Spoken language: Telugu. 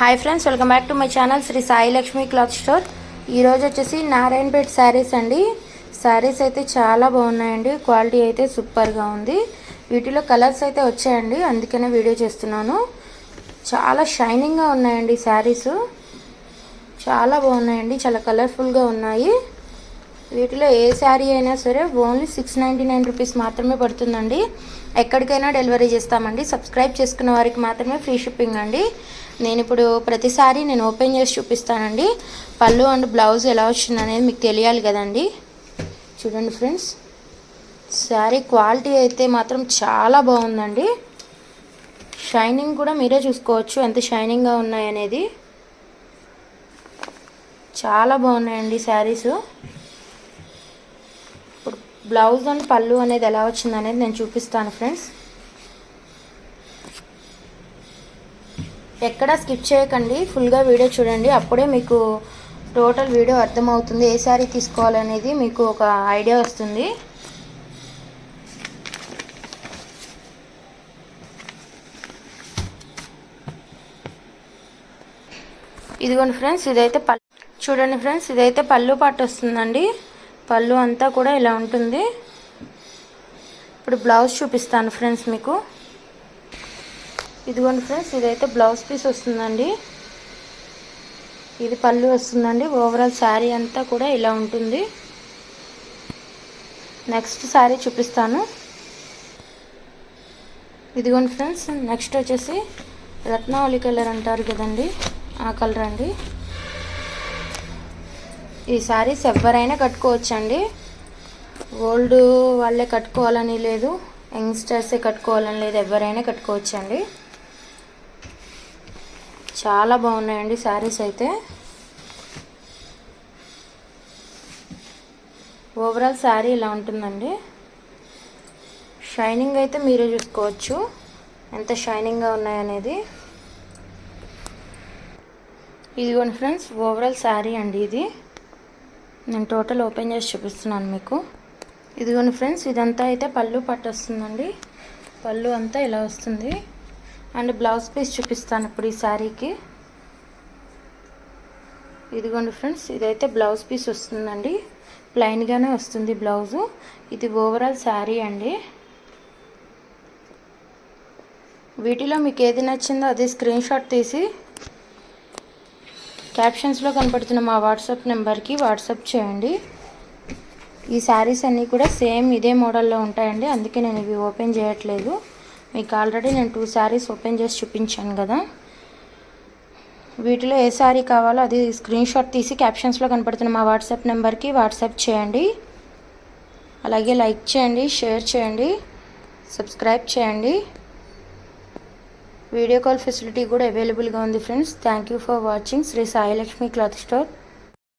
Hi friends welcome back to my channel Sri Sai Lakshmi cloth store ఈరోజు వచ్చేసి నారాయణపేట శారీస్ అండి. శారీస్ అయితే చాలా బాగున్నాయండి. క్వాలిటీ అయితే సూపర్గా ఉంది. వీటిలో కలర్స్ అయితే వచ్చాయండి. అందుకనే వీడియో చేస్తున్నాను. చాలా షైనింగ్గా ఉన్నాయండి శారీస్. చాలా బాగున్నాయండి. చాలా కలర్ఫుల్గా ఉన్నాయి. వీటిలో ఏ శారీ అయినా సరే only six ninety nine rupees మాత్రమే పడుతుందండి. ఎక్కడికైనా డెలివరీ చేస్తామండి. సబ్స్క్రైబ్ చేసుకున్న వారికి మాత్రమే ఫ్రీ షిప్పింగ్ అండి. నేను ఇప్పుడు ప్రతిసారి నేను ఓపెన్ చేసి చూపిస్తానండి. పళ్ళు అండ్ బ్లౌజ్ ఎలా వచ్చింది అనేది మీకు తెలియాలి కదండి. చూడండి ఫ్రెండ్స్. శారీ క్వాలిటీ అయితే మాత్రం చాలా బాగుందండి. షైనింగ్ కూడా మీరే చూసుకోవచ్చు. ఎంత షైనింగ్గా ఉన్నాయనేది చాలా బాగున్నాయండి శారీస్. బ్లౌజ్ అండ్ పళ్ళు అనేది ఎలా వచ్చింది అనేది నేను చూపిస్తాను ఫ్రెండ్స్. ఎక్కడ స్కిప్ చేయకండి ఫుల్గా వీడియో చూడండి. అప్పుడే మీకు టోటల్ వీడియో అర్థమవుతుంది ఏ శారీ తీసుకోవాలనేది మీకు ఒక ఐడియా వస్తుంది. ఇదిగోండి ఫ్రెండ్స్ ఇదైతే పళ్ళు చూడండి ఫ్రెండ్స్ ఇదైతే పళ్ళు పాటు వస్తుందండి. పళ్ళు అంతా కూడా ఇలా ఉంటుంది. ఇప్పుడు బ్లౌజ్ చూపిస్తాను ఫ్రెండ్స్ మీకు. ఇదిగోండి ఫ్రెండ్స్ ఇదైతే బ్లౌజ్ పీస్ వస్తుందండి. ఇది పళ్ళు వస్తుందండి. ఓవరాల్ శారీ అంతా కూడా ఇలా ఉంటుంది. నెక్స్ట్ శారీ చూపిస్తాను. ఇదిగోండి ఫ్రెండ్స్ నెక్స్ట్ వచ్చేసి రత్నావళి కలర్ అంటారు కదండి ఆ కలర్ అండి. ఈ శారీస్ ఎవరైనా కట్టుకోవచ్చండి. ఓల్డ్ వాళ్ళే కట్టుకోవాలని లేదు యంగ్స్టర్సే కట్టుకోవాలని లేదు ఎవరైనా కట్టుకోవచ్చండి. చాలా బాగున్నాయండి శారీస్ అయితే. ఓవరాల్ శారీ ఇలా ఉంటుందండి? షైనింగ్ అయితే మీరే చూసుకోవచ్చు. ఎంత షైనింగ్గా ఉన్నాయనేది. ఇదిగోండి ఫ్రెండ్స్ ఓవరాల్ శారీ అండి ఇది. నేను టోటల్ ఓపెన్ చేసి చూపిస్తున్నాను మీకు. ఇదిగోండి ఫ్రెండ్స్ ఇదంతా అయితే పళ్ళు పట్టు వస్తుందండి. పళ్ళు అంతా ఇలా వస్తుంది. అండ్ బ్లౌజ్ పీస్ చూపిస్తాను ఇప్పుడు ఈ శారీకి. ఇదిగోండి ఫ్రెండ్స్ ఇదైతే బ్లౌజ్ పీస్ వస్తుందండి. ప్లెయిన్గానే వస్తుంది బ్లౌజు. ఇది ఓవరాల్ శారీ అండి. వీటిలో మీకు ఏది నచ్చిందో అది స్క్రీన్ షాట్ తీసి క్యాప్షన్స్లో కనపడుతున్న మా వాట్సాప్ నెంబర్కి వాట్సాప్ చేయండి. ఈ శారీస్ అన్నీ కూడా సేమ్ ఇదే మోడల్లో ఉంటాయండి. అందుకే నేను ఇవి ఓపెన్ చేయట్లేదు. మీకు ఆల్రెడీ నేను టూ శారీస్ ఓపెన్ చేసి చూపించాను కదా. వీటిలో ఏ శారీ కావాలో అది స్క్రీన్ షాట్ తీసి క్యాప్షన్స్లో కనపడుతున్న మా వాట్సాప్ నెంబర్కి వాట్సాప్ చేయండి. అలాగే లైక్ చేయండి షేర్ చేయండి సబ్స్క్రైబ్ చేయండి. వీడియో కాల్ ఫెసిలిటీ కూడా అవైలబుల్గా ఉంది friends. Thank you for watching. Shri Sailakshmi cloth store.